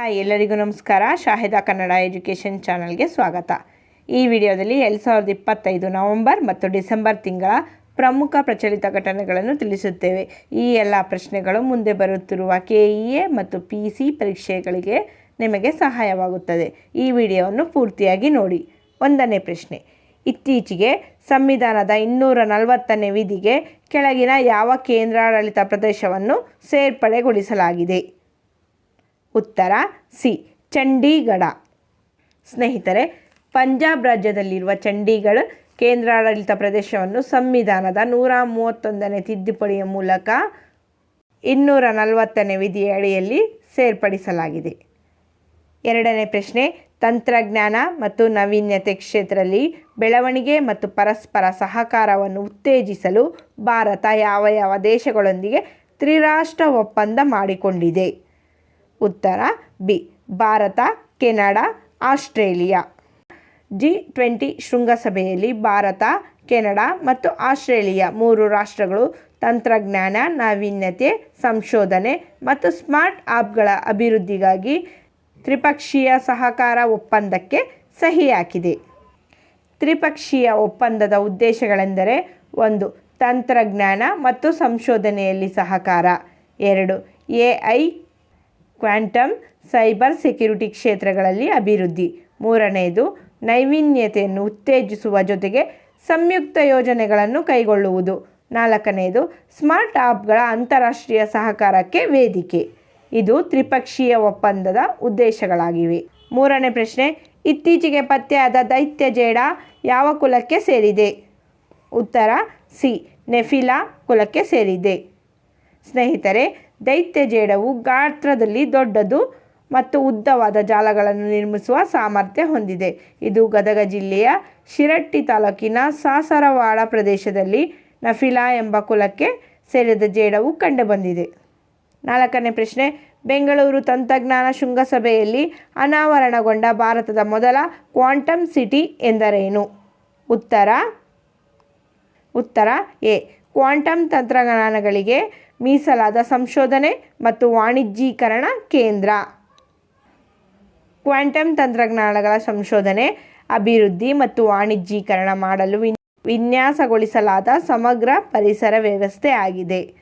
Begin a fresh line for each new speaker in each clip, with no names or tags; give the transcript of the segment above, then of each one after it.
Hi, ಎಲ್ಲರಿಗೂ ನಮಸ್ಕಾರ. Shahida Kannada education ಚಾನಲ್ಗೆ ಸ್ವಾಗತ. ಈ ವಿಡಿಯೋದಲ್ಲಿ ಎರಡು ಸಾವಿರದ ಇಪ್ಪತ್ತೈದು ನವೆಂಬರ್ ಮತ್ತು ಡಿಸೆಂಬರ್ ತಿಂಗಳ ಪ್ರಮುಖ ಪ್ರಚಲಿತ ಘಟನೆಗಳನ್ನು ತಿಳಿಸುತ್ತೇವೆ. ಈ ಎಲ್ಲ ಪ್ರಶ್ನೆಗಳು ಮುಂದೆ ಬರುತ್ತಿರುವ ಕೆ ಇ ಎ ಮತ್ತು ಪಿ ಸಿ ಪರೀಕ್ಷೆಗಳಿಗೆ ನಿಮಗೆ ಸಹಾಯವಾಗುತ್ತದೆ. ಈ ವಿಡಿಯೋವನ್ನು ಪೂರ್ತಿಯಾಗಿ ನೋಡಿ. ಒಂದನೇ ಪ್ರಶ್ನೆ. ಇತ್ತೀಚೆಗೆ ಸಂವಿಧಾನದ ಇನ್ನೂರ ನಲವತ್ತನೇ ವಿಧಿಗೆ ಕೆಳಗಿನ ಯಾವ ಕೇಂದ್ರಾಡಳಿತ ಪ್ರದೇಶವನ್ನು ಸೇರ್ಪಡೆಗೊಳಿಸಲಾಗಿದೆ? ಉತ್ತರ ಸಿ, ಚಂಡೀಗಢ. ಸ್ನೇಹಿತರೆ, ಪಂಜಾಬ್ ರಾಜ್ಯದಲ್ಲಿರುವ ಚಂಡೀಗಢ ಕೇಂದ್ರಾಡಳಿತ ಪ್ರದೇಶವನ್ನು ಸಂವಿಧಾನದ ನೂರ ಮೂವತ್ತೊಂದನೇ ತಿದ್ದುಪಡಿಯ ಮೂಲಕ ಇನ್ನೂರ ನಲವತ್ತನೇ ವಿಧಿಯ ಅಡಿಯಲ್ಲಿ ಸೇರ್ಪಡಿಸಲಾಗಿದೆ. ಎರಡನೇ ಪ್ರಶ್ನೆ, ತಂತ್ರಜ್ಞಾನ ಮತ್ತು ನಾವೀನ್ಯತೆ ಕ್ಷೇತ್ರದಲ್ಲಿ ಬೆಳವಣಿಗೆ ಮತ್ತು ಪರಸ್ಪರ ಸಹಕಾರವನ್ನು ಉತ್ತೇಜಿಸಲು ಭಾರತ ಯಾವ ಯಾವ ದೇಶಗಳೊಂದಿಗೆ ತ್ರಿರಾಷ್ಟ್ರ ಒಪ್ಪಂದ ಮಾಡಿಕೊಂಡಿದೆ? ಉತ್ತರ, ಬಿ, ಭಾರತ, ಕೆನಡಾ, ಆಸ್ಟ್ರೇಲಿಯಾ. ಜಿ ಟ್ವೆಂಟಿ ಶೃಂಗಸಭೆಯಲ್ಲಿ ಭಾರತ, ಕೆನಡಾ ಮತ್ತು ಆಸ್ಟ್ರೇಲಿಯಾ ಮೂರು ರಾಷ್ಟ್ರಗಳು ತಂತ್ರಜ್ಞಾನ, ನಾವೀನ್ಯತೆ, ಸಂಶೋಧನೆ ಮತ್ತು ಸ್ಮಾರ್ಟ್ ಆ್ಯಪ್ಗಳ ಅಭಿವೃದ್ಧಿಗಾಗಿ ತ್ರಿಪಕ್ಷೀಯ ಸಹಕಾರ ಒಪ್ಪಂದಕ್ಕೆ ಸಹಿ ಹಾಕಿದೆ ತ್ರಿಪಕ್ಷೀಯ ಒಪ್ಪಂದದ ಉದ್ದೇಶಗಳೆಂದರೆ ಒಂದು, ತಂತ್ರಜ್ಞಾನ ಮತ್ತು ಸಂಶೋಧನೆಯಲ್ಲಿ ಸಹಕಾರ. ಎರಡು, A I quantum cyber security ಕ್ಷೇತ್ರಗಳಲ್ಲಿ ಅಭಿವೃದ್ಧಿ. ಮೂರನೆಯದು ನೈವಿನ್ಯತೆಯನ್ನು ಉತ್ತೇಜಿಸುವ ಜೊತೆಗೆ ಸಂಯುಕ್ತ ಯೋಜನೆಗಳನ್ನು ಕೈಗೊಳ್ಳುವುದು. ನಾಲ್ಕನೆಯದು ಸ್ಮಾರ್ಟ್ ಆಪ್ಗಳ ಅಂತಾರಾಷ್ಟ್ರೀಯ ಸಹಕಾರಕ್ಕೆ ವೇದಿಕೆ. ಇದು ತ್ರಿಪಕ್ಷೀಯ ಒಪ್ಪಂದದ ಉದ್ದೇಶಗಳಾಗಿವೆ. ಮೂರನೇ ಪ್ರಶ್ನೆ, ಇತ್ತೀಚೆಗೆ ಪತ್ತೆಯಾದ ದೈತ್ಯ ಜೇಡ ಯಾವ ಕುಲಕ್ಕೆ ಸೇರಿದೆ? ಉತ್ತರ, ಸಿ, ನೆಫಿಲಾ ಕುಲಕ್ಕೆ ಸೇರಿದೆ. ಸ್ನೇಹಿತರೆ ದೈತ್ಯ ಜೇಡವು ಗಾತ್ರದಲ್ಲಿ ದೊಡ್ಡದು ಮತ್ತು ಉದ್ದವಾದ ಜಾಲಗಳನ್ನು ನಿರ್ಮಿಸುವ ಸಾಮರ್ಥ್ಯ ಹೊಂದಿದೆ. ಇದು ಗದಗ ಜಿಲ್ಲೆಯ ಶಿರಟ್ಟಿ ತಾಲೂಕಿನ ಸಾಸರವಾಡ ಪ್ರದೇಶದಲ್ಲಿ ನಫಿಲಾ ಎಂಬ ಕುಲಕ್ಕೆ ಸೇರಿದ ಜೇಡವು ಕಂಡುಬಂದಿದೆ. ನಾಲ್ಕನೇ ಪ್ರಶ್ನೆ, ಬೆಂಗಳೂರು ತಂತ್ರಜ್ಞಾನ ಶೃಂಗಸಭೆಯಲ್ಲಿ ಅನಾವರಣಗೊಂಡ ಭಾರತದ ಮೊದಲ ಕ್ವಾಂಟಮ್ ಸಿಟಿ ಎಂದರೇನು? ಉತ್ತರ ಉತ್ತರ ಎ, ಕ್ವಾಂಟಮ್ ತಂತ್ರಜ್ಞಾನಗಳಿಗೆ ಮೀಸಲಾದ ಸಂಶೋಧನೆ ಮತ್ತು ವಾಣಿಜ್ಯೀಕರಣ ಕೇಂದ್ರ. ಕ್ವಾಂಟಮ್ ತಂತ್ರಜ್ಞಾನಗಳ ಸಂಶೋಧನೆ, ಅಭಿವೃದ್ಧಿ ಮತ್ತು ವಾಣಿಜ್ಯೀಕರಣ ಮಾಡಲು ವಿನ್, ವಿನ್ಯಾಸಗೊಳಿಸಲಾದ ಸಮಗ್ರ ಪರಿಸರ ವ್ಯವಸ್ಥೆ ಆಗಿದೆ.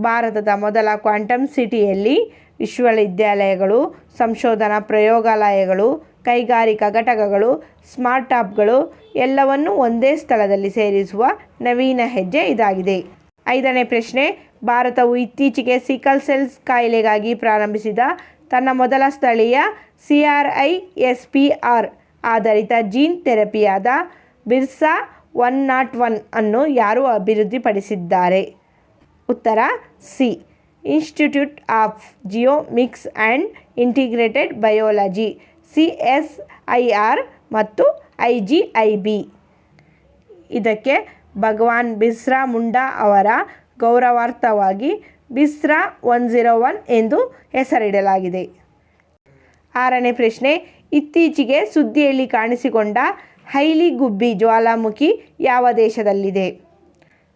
ಭಾರತದ ಮೊದಲ ಕ್ವಾಂಟಮ್ ಸಿಟಿಯಲ್ಲಿ ವಿಶ್ವವಿದ್ಯಾಲಯಗಳು, ಸಂಶೋಧನಾ ಪ್ರಯೋಗಾಲಯಗಳು, ಕೈಗಾರಿಕಾ ಘಟಕಗಳು, ಸ್ಮಾರ್ಟ್ ಆ್ಯಪ್ಗಳು ಎಲ್ಲವನ್ನೂ ಒಂದೇ ಸ್ಥಳದಲ್ಲಿ ಸೇರಿಸುವ ನವೀನ ಹೆಜ್ಜೆ ಇದಾಗಿದೆ. ಐದನೇ ಪ್ರಶ್ನೆ ಭಾರತವು ಇತ್ತೀಚೆಗೆ ಸಿಕಲ್ ಸೆಲ್ಸ್ ಕಾಯಿಲೆಗಾಗಿ ಪ್ರಾರಂಭಿಸಿದ ತನ್ನ ಮೊದಲ ಸ್ಥಳೀಯ C R I S P R ಆಧಾರಿತ ಜೀನ್ ಥೆರಪಿಯಾದ ಬಿರ್ಸಾ ಒನ್ ನಾಟ್ ಒನ್ ಅನ್ನು ಯಾರು ಅಭಿವೃದ್ಧಿಪಡಿಸಿದ್ದಾರೆ? ಉತ್ತರ, C. Institute of genomics and integrated biology, C S I R ಮತ್ತು ಐ ಜಿ ಐ ಬಿ. ಇದಕ್ಕೆ ಭಗವಾನ್ ಬಿಸ್ರಾ ಮುಂಡಾ ಅವರ ಗೌರವಾರ್ಥವಾಗಿ ಬಿಸ್ರಾ ಒನ್ ಝೀರೋ ಒನ್ ಎಂದು ಹೆಸರಿಡಲಾಗಿದೆ. ಆರನೇ ಪ್ರಶ್ನೆ, ಇತ್ತೀಚೆಗೆ ಸುದ್ದಿಯಲ್ಲಿ ಕಾಣಿಸಿಕೊಂಡ ಹೈಲಿ ಗುಬ್ಬಿ ಜ್ವಾಲಾಮುಖಿ ಯಾವ ದೇಶದಲ್ಲಿದೆ?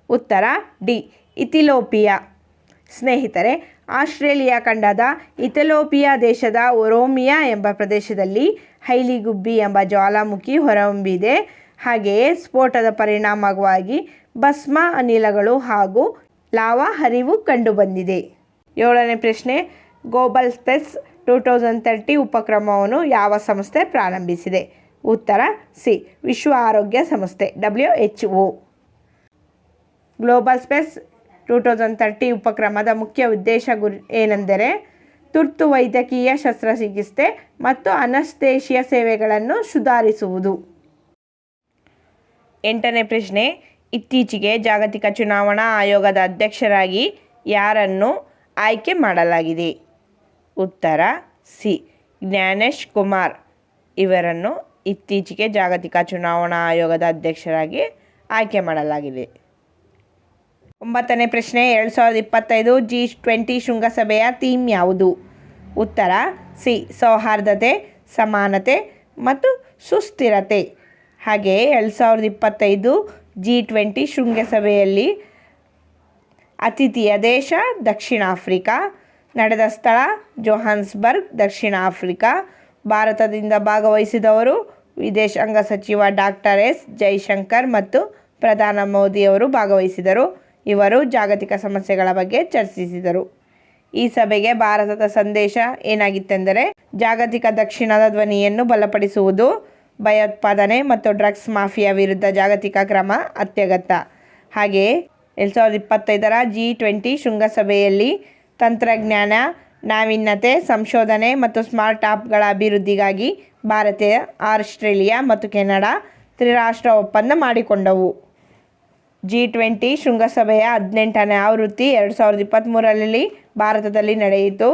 ಉತ್ತರ, ಡಿ ಇಥಿಲೋಪಿಯಾ ಸ್ನೇಹಿತರೆ, ಆಸ್ಟ್ರೇಲಿಯಾ ಖಂಡದ ಇಥಿಲೋಪಿಯಾ ದೇಶದ ಒರೋಮಿಯಾ ಎಂಬ ಪ್ರದೇಶದಲ್ಲಿ ಹೈಲಿಗುಬ್ಬಿ ಎಂಬ ಜ್ವಾಲಾಮುಖಿ ಹೊರಹೊಮ್ಮಿದೆ. ಹಾಗೆಯೇ ಸ್ಫೋಟದ ಪರಿಣಾಮವಾಗಿ ಭಸ್ಮ ಅನಿಲಗಳು ಹಾಗೂ ಲಾವಾ ಹರಿವು ಕಂಡುಬಂದಿದೆ. ಏಳನೇ ಪ್ರಶ್ನೆ global space two thousand thirty ಉಪಕ್ರಮವನ್ನು ಯಾವ ಸಂಸ್ಥೆ ಪ್ರಾರಂಭಿಸಿದೆ? ಉತ್ತರ, ಸಿ, ವಿಶ್ವ ಆರೋಗ್ಯ ಸಂಸ್ಥೆ W H O global space two thousand thirty ಉಪಕ್ರಮದ ಮುಖ್ಯ ಉದ್ದೇಶ ಗುರಿ ಏನೆಂದರೆ, ತುರ್ತು ವೈದ್ಯಕೀಯ ಶಸ್ತ್ರಚಿಕಿತ್ಸೆ ಮತ್ತು ಅನಸ್ತೇಶೀಯ ಸೇವೆಗಳನ್ನು ಸುಧಾರಿಸುವುದು. ಎಂಟನೇ ಪ್ರಶ್ನೆ ಇತ್ತೀಚೆಗೆ ಜಾಗತಿಕ ಚುನಾವಣಾ ಆಯೋಗದ ಅಧ್ಯಕ್ಷರಾಗಿ ಯಾರನ್ನು ಆಯ್ಕೆ ಮಾಡಲಾಗಿದೆ? ಉತ್ತರ, ಸಿ. ಜ್ಞಾನೇಶ್ ಕುಮಾರ್. ಇವರನ್ನು ಇತ್ತೀಚೆಗೆ ಜಾಗತಿಕ ಚುನಾವಣಾ ಆಯೋಗದ ಅಧ್ಯಕ್ಷರಾಗಿ ಆಯ್ಕೆ ಮಾಡಲಾಗಿದೆ. ಒಂಬತ್ತನೇ ಪ್ರಶ್ನೆ, ಎರಡು ಸಾವಿರದ ಇಪ್ಪತ್ತೈದು ಜಿ ಟ್ವೆಂಟಿ ಶೃಂಗಸಭೆಯ ಥೀಮ್ ಯಾವುದು? ಉತ್ತರ, ಸಿ. ಸೌಹಾರ್ದತೆ, ಸಮಾನತೆ ಮತ್ತು ಸುಸ್ಥಿರತೆ. ಹಾಗೆಯೇ ಎರಡು ಸಾವಿರದ ಇಪ್ಪತ್ತೈದು ಜಿ ಟ್ವೆಂಟಿ ಶೃಂಗಸಭೆಯಲ್ಲಿ ಅತಿಥಿಯ ದೇಶ ದಕ್ಷಿಣ ಆಫ್ರಿಕಾ ನಡೆದ ಸ್ಥಳ ಜೋಹಾನ್ಸ್ಬರ್ಗ್ ದಕ್ಷಿಣ ಆಫ್ರಿಕಾ ಭಾರತದಿಂದ ಭಾಗವಹಿಸಿದವರು ವಿದೇಶಾಂಗ ಸಚಿವ ಡಾಕ್ಟರ್ ಎಸ್. ಜೈಶಂಕರ್ ಮತ್ತು ಪ್ರಧಾನ ಮೋದಿಯವರು ಭಾಗವಹಿಸಿದರು. ಇವರು ಜಾಗತಿಕ ಸಮಸ್ಯೆಗಳ ಬಗ್ಗೆ ಚರ್ಚಿಸಿದರು. ಈ ಸಭೆಗೆ ಭಾರತದ ಸಂದೇಶ ಏನಾಗಿತ್ತೆಂದರೆ ಜಾಗತಿಕ ದಕ್ಷಿಣದ ಧ್ವನಿಯನ್ನು ಬಲಪಡಿಸುವುದು ಭಯೋತ್ಪಾದನೆ ಮತ್ತು ಡ್ರಗ್ಸ್ ಮಾಫಿಯಾ ವಿರುದ್ಧ ಜಾಗತಿಕ ಕ್ರಮ ಅತ್ಯಗತ್ಯ. ಹಾಗೆಯೇ ಎರಡು ಸಾವಿರದ ಇಪ್ಪತ್ತೈದರ ಜಿ ಟ್ವೆಂಟಿ ಶೃಂಗಸಭೆಯಲ್ಲಿ ತಂತ್ರಜ್ಞಾನ, ನಾವೀನ್ಯತೆ, ಸಂಶೋಧನೆ ಮತ್ತು ಸ್ಮಾರ್ಟ್ ಆಪ್ಗಳ ಅಭಿವೃದ್ಧಿಗಾಗಿ ಭಾರತ, ಆಸ್ಟ್ರೇಲಿಯಾ ಮತ್ತು ಕೆನಡಾ ತ್ರಿರಾಷ್ಟ್ರ ಒಪ್ಪಂದ ಮಾಡಿಕೊಂಡವು. ಜಿ ಟ್ವೆಂಟಿ ಶೃಂಗಸಭೆಯ ಹದಿನೆಂಟನೇ ಆವೃತ್ತಿ ಎರಡು ಸಾವಿರದ ಇಪ್ಪತ್ತ್ಮೂರರಲ್ಲಿ ಭಾರತದಲ್ಲಿ ನಡೆಯಿತು.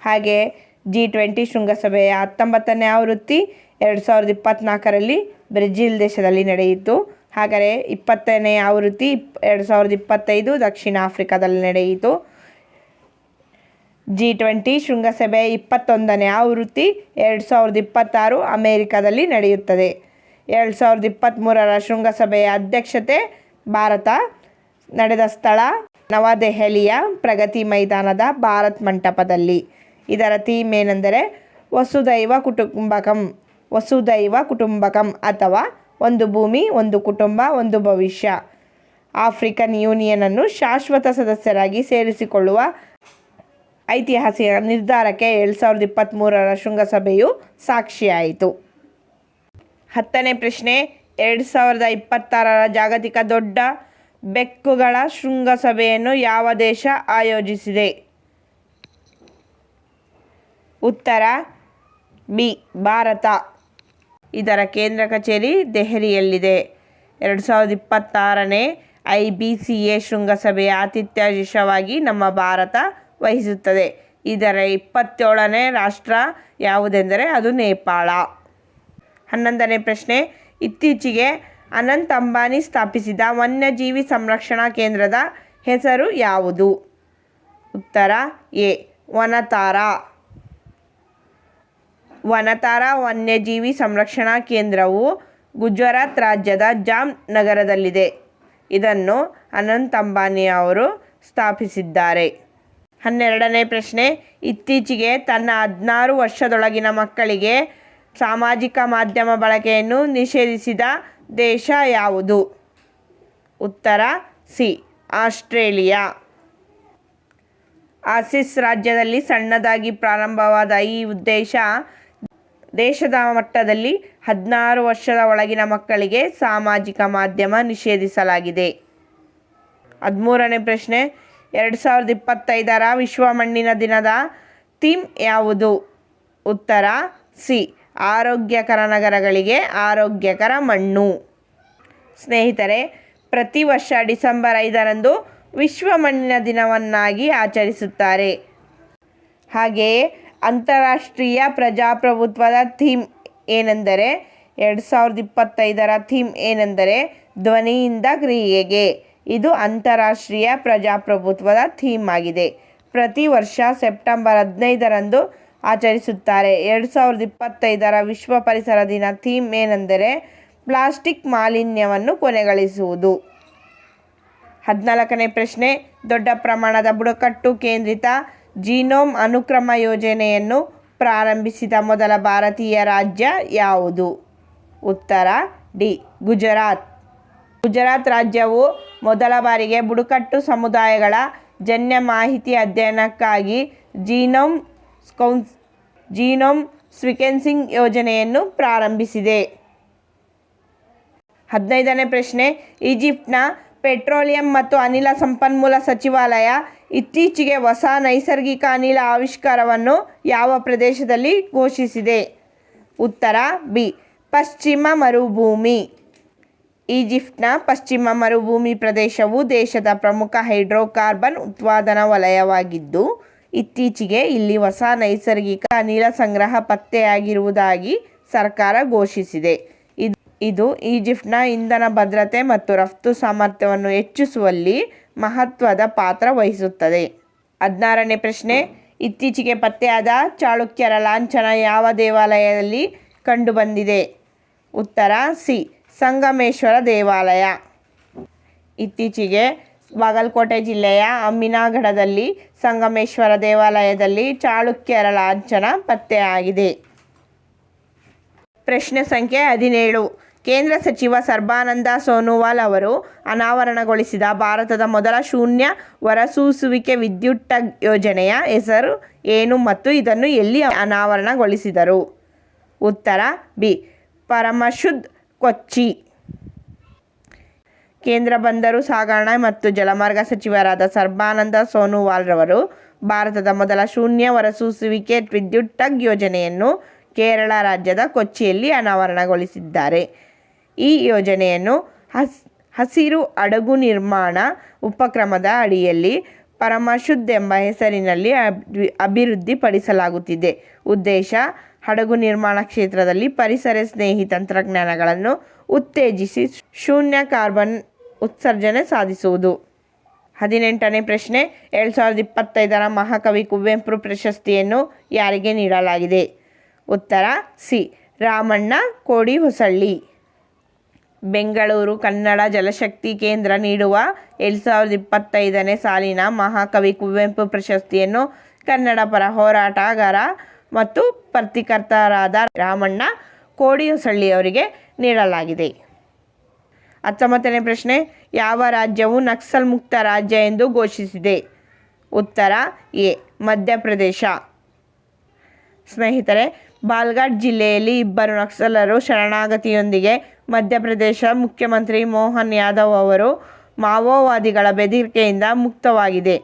ಹಾಗೆ ಜಿ ಟ್ವೆಂಟಿ ಶೃಂಗಸಭೆಯ ಹತ್ತೊಂಬತ್ತನೇ ಆವೃತ್ತಿ ಎರಡು ಸಾವಿರದ ಇಪ್ಪತ್ತ್ನಾಲ್ಕರಲ್ಲಿ ಬ್ರೆಜಿಲ್ ದೇಶದಲ್ಲಿ ನಡೆಯಿತು. ಹಾಗೆಯೇ ಇಪ್ಪತ್ತನೇ ಆವೃತ್ತಿ ಎರಡು ಸಾವಿರದ ಇಪ್ಪತ್ತೈದು ದಕ್ಷಿಣ ಆಫ್ರಿಕಾದಲ್ಲಿ ನಡೆಯಿತು. ಜಿ ಟ್ವೆಂಟಿ ಶೃಂಗಸಭೆ ಇಪ್ಪತ್ತೊಂದನೇ ಆವೃತ್ತಿ ಎರಡು ಸಾವಿರದ ಇಪ್ಪತ್ತಾರು ಅಮೇರಿಕಾದಲ್ಲಿ ನಡೆಯುತ್ತದೆ. ಎರಡು ಸಾವಿರದ ಇಪ್ಪತ್ತ್ಮೂರರ ಶೃಂಗಸಭೆಯ ಅಧ್ಯಕ್ಷತೆ ಭಾರತ. ನಡೆದ ಸ್ಥಳ ನವದೆಹಲಿಯ ಪ್ರಗತಿ ಮೈದಾನದ ಭಾರತ್ ಮಂಟಪದಲ್ಲಿ. ಇದರ ಥೀಮ್ ಏನೆಂದರೆ ವಸುದೈವ ಕುಟುಂಬಕಂ. ವಸುದೈವ ಕುಟುಂಬಕಂ ಅಥವಾ ಒಂದು ಭೂಮಿ, ಒಂದು ಕುಟುಂಬ, ಒಂದು ಭವಿಷ್ಯ. ಆಫ್ರಿಕನ್ ಯೂನಿಯನನ್ನು ಶಾಶ್ವತ ಸದಸ್ಯರಾಗಿ ಸೇರಿಸಿಕೊಳ್ಳುವ ಐತಿಹಾಸಿಕ ನಿರ್ಧಾರಕ್ಕೆ ಎರಡು ಸಾವಿರದ ಇಪ್ಪತ್ತ್ಮೂರರ ಶೃಂಗಸಭೆಯು ಸಾಕ್ಷಿಯಾಯಿತು. ಹತ್ತನೇ ಪ್ರಶ್ನೆ, ಎರಡು ಸಾವಿರದ ಇಪ್ಪತ್ತಾರರ ಜಾಗತಿಕ ದೊಡ್ಡ ಬೆಕ್ಕುಗಳ ಶೃಂಗಸಭೆಯನ್ನು ಯಾವ ದೇಶ ಆಯೋಜಿಸಿದೆ? ಉತ್ತರ, ಬಿ, ಭಾರತ. ಇದರ ಕೇಂದ್ರ ಕಚೇರಿ ದೆಹಲಿಯಲ್ಲಿದೆ. ಎರಡು ಸಾವಿರದ ಇಪ್ಪತ್ತಾರನೇ ಐ ಬಿ ಸಿ ಎ ಶೃಂಗಸಭೆಯ ಆತಿಥ್ಯವಾಗಿ ನಮ್ಮ ಭಾರತ ವಹಿಸುತ್ತದೆ. ಇದರ ಇಪ್ಪತ್ತೇಳನೇ ರಾಷ್ಟ್ರ ಯಾವುದೆಂದರೆ ಅದು ನೇಪಾಳ. ಹನ್ನೊಂದನೇ ಪ್ರಶ್ನೆ, ಇತ್ತೀಚೆಗೆ ಅನಂತ್ ಅಂಬಾನಿ ಸ್ಥಾಪಿಸಿದ ವನ್ಯಜೀವಿ ಸಂರಕ್ಷಣಾ ಕೇಂದ್ರದ ಹೆಸರು ಯಾವುದು? ಉತ್ತರ, ಎ, ವನತಾರ. ವನತಾರ ವನ್ಯಜೀವಿ ಸಂರಕ್ಷಣಾ ಕೇಂದ್ರವು ಗುಜರಾತ್ ರಾಜ್ಯದ ಜಾಮ್ ನಗರದಲ್ಲಿದೆ. ಇದನ್ನು ಅನಂತ್ ಅಂಬಾನಿ ಅವರು ಸ್ಥಾಪಿಸಿದ್ದಾರೆ. ಹನ್ನೆರಡನೇ ಪ್ರಶ್ನೆ, ಇತ್ತೀಚೆಗೆ ತನ್ನ ಹದಿನಾರು ವರ್ಷದೊಳಗಿನ ಮಕ್ಕಳಿಗೆ ಸಾಮಾಜಿಕ ಮಾಧ್ಯಮ ಬಳಕೆಯನ್ನು ನಿಷೇಧಿಸಿದ ದೇಶ ಯಾವುದು? ಉತ್ತರ, ಸಿ, ಆಸ್ಟ್ರೇಲಿಯಾ. ಆಸಿಸ್ ರಾಜ್ಯದಲ್ಲಿ ಸಣ್ಣದಾಗಿ ಪ್ರಾರಂಭವಾದ ಈ ಉದ್ದೇಶ ದೇಶದ ಮಟ್ಟದಲ್ಲಿ ಹದಿನಾರು ವರ್ಷದ ಒಳಗಿನ ಮಕ್ಕಳಿಗೆ ಸಾಮಾಜಿಕ ಮಾಧ್ಯಮ ನಿಷೇಧಿಸಲಾಗಿದೆ. ಹದಿಮೂರನೇ ಪ್ರಶ್ನೆ, ಎರಡು ಸಾವಿರದ ಇಪ್ಪತ್ತೈದರ ವಿಶ್ವ ಮಣ್ಣಿನ ದಿನದ ಥೀಮ್ ಯಾವುದು? ಉತ್ತರ, ಸಿ, ಆರೋಗ್ಯಕರ ನಗರಗಳಿಗೆ ಆರೋಗ್ಯಕರ ಮಣ್ಣು. ಸ್ನೇಹಿತರೆ, ಪ್ರತಿ ವರ್ಷ ಡಿಸೆಂಬರ್ ಐದರಂದು ವಿಶ್ವ ಮಣ್ಣಿನ ದಿನವನ್ನಾಗಿ ಆಚರಿಸುತ್ತಾರೆ. ಹಾಗೆಯೇ ಅಂತಾರಾಷ್ಟ್ರೀಯ ಪ್ರಜಾಪ್ರಭುತ್ವದ ಥೀಮ್ ಏನೆಂದರೆ ಎರಡು ಸಾವಿರದ ಇಪ್ಪತ್ತೈದರ ಥೀಮ್ ಏನೆಂದರೆ ಧ್ವನಿಯಿಂದ ಕ್ರಿಯೆಗೆ. ಇದು ಅಂತಾರಾಷ್ಟ್ರೀಯ ಪ್ರಜಾಪ್ರಭುತ್ವದ ಥೀಮ್ ಆಗಿದೆ. ಪ್ರತಿ ವರ್ಷ ಸೆಪ್ಟೆಂಬರ್ ಹದಿನೈದರಂದು ಆಚರಿಸುತ್ತಾರೆ. ಎರಡು ಸಾವಿರದ ಇಪ್ಪತ್ತೈದರ ವಿಶ್ವ ಪರಿಸರ ದಿನ ಥೀಮ್ ಏನೆಂದರೆ ಪ್ಲಾಸ್ಟಿಕ್ ಮಾಲಿನ್ಯವನ್ನು ಕೊನೆಗಳಿಸುವುದು. ಹದಿನಾಲ್ಕನೇ ಪ್ರಶ್ನೆ, ದೊಡ್ಡ ಪ್ರಮಾಣದ ಬುಡಕಟ್ಟು ಕೇಂದ್ರಿತ ಜೀನೋಮ್ ಅನುಕ್ರಮ ಯೋಜನೆಯನ್ನು ಪ್ರಾರಂಭಿಸಿದ ಮೊದಲ ಭಾರತೀಯ ರಾಜ್ಯ ಯಾವುದು? ಉತ್ತರ, ಡಿ, ಗುಜರಾತ್. ಗುಜರಾತ್ ರಾಜ್ಯವು ಮೊದಲ ಬಾರಿಗೆ ಬುಡಕಟ್ಟು ಸಮುದಾಯಗಳ ಜನ್ಯ ಮಾಹಿತಿ ಅಧ್ಯಯನಕ್ಕಾಗಿ ಜೀನೋಮ್ ಸ್ಕೌನ್ಸ್ ಜೀನೋಮ್ ಸ್ವಿಕೆನ್ಸಿಂಗ್ ಯೋಜನೆಯನ್ನು ಪ್ರಾರಂಭಿಸಿದೆ. ಹದಿನೈದನೇ ಪ್ರಶ್ನೆ, ಈಜಿಪ್ಟ್ನ ಪೆಟ್ರೋಲಿಯಂ ಮತ್ತು ಅನಿಲ ಸಂಪನ್ಮೂಲ ಸಚಿವಾಲಯ ಇತ್ತೀಚೆಗೆ ಹೊಸ ನೈಸರ್ಗಿಕ ಅನಿಲ ಆವಿಷ್ಕಾರವನ್ನು ಯಾವ ಪ್ರದೇಶದಲ್ಲಿ ಘೋಷಿಸಿದೆ? ಉತ್ತರ, ಬಿ. ಪಶ್ಚಿಮ ಮರುಭೂಮಿ. ಈಜಿಪ್ಟ್ನ ಪಶ್ಚಿಮ ಮರುಭೂಮಿ ಪ್ರದೇಶವು ದೇಶದ ಪ್ರಮುಖ ಹೈಡ್ರೋಕಾರ್ಬನ್ ಉತ್ಪಾದನಾ ವಲಯವಾಗಿದ್ದು, ಇತ್ತೀಚೆಗೆ ಇಲ್ಲಿ ಹೊಸ ನೈಸರ್ಗಿಕ ಅನಿಲ ಸಂಗ್ರಹ ಪತ್ತೆಯಾಗಿರುವುದಾಗಿ ಸರ್ಕಾರ ಘೋಷಿಸಿದೆ. ಇದು ಈಜಿಪ್ಟ್ನ ಇಂಧನ ಭದ್ರತೆ ಮತ್ತು ರಫ್ತು ಸಾಮರ್ಥ್ಯವನ್ನು ಹೆಚ್ಚಿಸುವಲ್ಲಿ ಮಹತ್ವದ ಪಾತ್ರ ವಹಿಸುತ್ತದೆ. ಹದಿನಾರನೇ ಪ್ರಶ್ನೆ, ಇತ್ತೀಚೆಗೆ ಪತ್ತೆಯಾದ ಚಾಳುಕ್ಯರ ಲಾಂಛನ ಯಾವ ದೇವಾಲಯದಲ್ಲಿ ಕಂಡುಬಂದಿದೆ? ಉತ್ತರ, ಸಿ, ಸಂಗಮೇಶ್ವರ ದೇವಾಲಯ. ಇತ್ತೀಚೆಗೆ ಬಾಗಲಕೋಟೆ ಜಿಲ್ಲೆಯ ಅಮ್ಮಿನಾಗಢದಲ್ಲಿ ಸಂಗಮೇಶ್ವರ ದೇವಾಲಯದಲ್ಲಿ ಚಾಳುಕ್ಯರ ಲಾಂಛನ ಪತ್ತೆಯಾಗಿದೆ. ಪ್ರಶ್ನೆ ಸಂಖ್ಯೆ ಹದಿನೇಳು. ಕೇಂದ್ರ ಸಚಿವ ಸರ್ಬಾನಂದ ಸೋನೋವಾಲ್ ಅವರು ಅನಾವರಣಗೊಳಿಸಿದ ಭಾರತದ ಮೊದಲ ಶೂನ್ಯ ಹೊರಸೂಸುವಿಕೆ ವಿದ್ಯುತ್ ಯೋಜನೆಯ ಹೆಸರು ಏನು ಮತ್ತು ಇದನ್ನು ಎಲ್ಲಿ ಅನಾವರಣಗೊಳಿಸಿದರು? ಉತ್ತರ, ಬಿ. ಪರಮಶುದ್ ಕೊಚ್ಚಿ. ಕೇಂದ್ರ ಬಂದರು ಸಾಗಣೆ ಮತ್ತು ಜಲಮಾರ್ಗ ಸಚಿವರಾದ ಸರ್ಬಾನಂದ ಸೋನೋವಾಲ್ರವರು ಭಾರತದ ಮೊದಲ ಶೂನ್ಯ ಹೊರಸೂಸುವಿಕೆ ವಿದ್ಯುತ್ ಟಗ್ ಯೋಜನೆಯನ್ನು ಕೇರಳ ರಾಜ್ಯದ ಕೊಚ್ಚಿಯಲ್ಲಿ ಅನಾವರಣಗೊಳಿಸಿದ್ದಾರೆ. ಈ ಯೋಜನೆಯನ್ನು ಹಸ್, ಹಸಿರು ಹಡಗು ನಿರ್ಮಾಣ ಉಪಕ್ರಮದ ಅಡಿಯಲ್ಲಿ ಪರಮಶುದ್ಧ ಎಂಬ ಹೆಸರಿನಲ್ಲಿ ಅಭಿ, ಅಭಿವೃದ್ಧಿಪಡಿಸಲಾಗುತ್ತಿದೆ. ಉದ್ದೇಶ, ಹಡಗು ನಿರ್ಮಾಣ ಕ್ಷೇತ್ರದಲ್ಲಿ ಪರಿಸರ ಸ್ನೇಹಿ ತಂತ್ರಜ್ಞಾನಗಳನ್ನು ಉತ್ತೇಜಿಸಿ ಶೂನ್ಯ ಕಾರ್ಬನ್ ಉತ್ಸರ್ಜನೆ ಸಾಧಿಸುವುದು. ಹದಿನೆಂಟನೇ ಪ್ರಶ್ನೆ, ಎರಡು ಸಾವಿರದ ಇಪ್ಪತ್ತೈದರ ಮಹಾಕವಿ ಕುವೆಂಪು ಪ್ರಶಸ್ತಿಯನ್ನು ಯಾರಿಗೆ ನೀಡಲಾಗಿದೆ? ಉತ್ತರ ಸಿ. ರಾಮಣ್ಣ ಕೋಡಿ ಹೊಸಳ್ಳಿ ಬೆಂಗಳೂರು, ಕನ್ನಡ ಜಲಶಕ್ತಿ ಕೇಂದ್ರ ನೀಡುವ ಎರಡು ಸಾವಿರದ ಇಪ್ಪತ್ತೈದನೇ ಸಾಲಿನ ಮಹಾಕವಿ ಕುವೆಂಪು ಪ್ರಶಸ್ತಿಯನ್ನು ಕನ್ನಡ ಪರ ಹೋರಾಟಗಾರ ಮತ್ತು ಪತ್ರಕರ್ತರಾದ ರಾಮಣ್ಣ ಕೋಡಿ ಹೊಸಳ್ಳಿ ಅವರಿಗೆ ನೀಡಲಾಗಿದೆ. ಹತ್ತೊಂಬತ್ತನೇ ಪ್ರಶ್ನೆ, ಯಾವ ರಾಜ್ಯವು ನಕ್ಸಲ್ ಮುಕ್ತ ರಾಜ್ಯ ಎಂದು ಘೋಷಿಸಿದೆ? ಉತ್ತರ ಎ, ಮಧ್ಯಪ್ರದೇಶ. ಸ್ನೇಹಿತರೆ, ಬಾಲ್ಘಾಟ್ ಜಿಲ್ಲೆಯಲ್ಲಿ ಇಬ್ಬರು ನಕ್ಸಲರು ಶರಣಾಗತಿಯೊಂದಿಗೆ ಮಧ್ಯಪ್ರದೇಶ ಮುಖ್ಯಮಂತ್ರಿ ಮೋಹನ್ ಯಾದವ್ ಅವರು ಮಾವೋವಾದಿಗಳ ಬೆದರಿಕೆಯಿಂದ ಮುಕ್ತವಾಗಿದೆ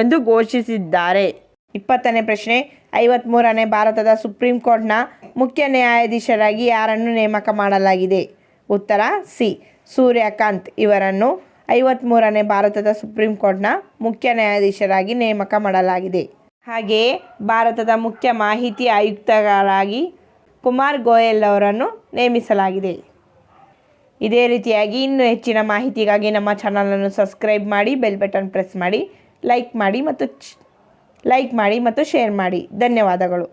ಎಂದು ಘೋಷಿಸಿದ್ದಾರೆ. ಇಪ್ಪತ್ತನೇ ಪ್ರಶ್ನೆ ಐವತ್ತ್ಮೂರನೇ ಭಾರತದ ಸುಪ್ರೀಂ ಕೋರ್ಟ್ನ ಮುಖ್ಯ ನ್ಯಾಯಾಧೀಶರಾಗಿ ಯಾರನ್ನು ನೇಮಕ ಮಾಡಲಾಗಿದೆ? ಉತ್ತರ, ಸಿ. ಸೂರ್ಯಕಾಂತ್ ಇವರನ್ನು ಐವತ್ತ್ಮೂರನೇ ಭಾರತದ ಸುಪ್ರೀಂ ಕೋರ್ಟ್ನ ಮುಖ್ಯ ನ್ಯಾಯಾಧೀಶರಾಗಿ ನೇಮಕ ಮಾಡಲಾಗಿದೆ. ಹಾಗೆಯೇ ಭಾರತದ ಮುಖ್ಯ ಮಾಹಿತಿ ಆಯುಕ್ತರಾಗಿ ಕುಮಾರ್ ಗೋಯಲ್ ಅವರನ್ನು ನೇಮಿಸಲಾಗಿದೆ. ಇದೇ ರೀತಿಯಾಗಿ ಇನ್ನೂ ಹೆಚ್ಚಿನ ಮಾಹಿತಿಗಾಗಿ ನಮ್ಮ ಚಾನಲನ್ನು ಸಬ್ಸ್ಕ್ರೈಬ್ ಮಾಡಿ ಬೆಲ್ ಬಟನ್ ಪ್ರೆಸ್ ಮಾಡಿ ಲೈಕ್ ಮಾಡಿ ಮತ್ತು ಲೈಕ್ ಮಾಡಿ ಮತ್ತು ಶೇರ್ ಮಾಡಿ. ಧನ್ಯವಾದಗಳು.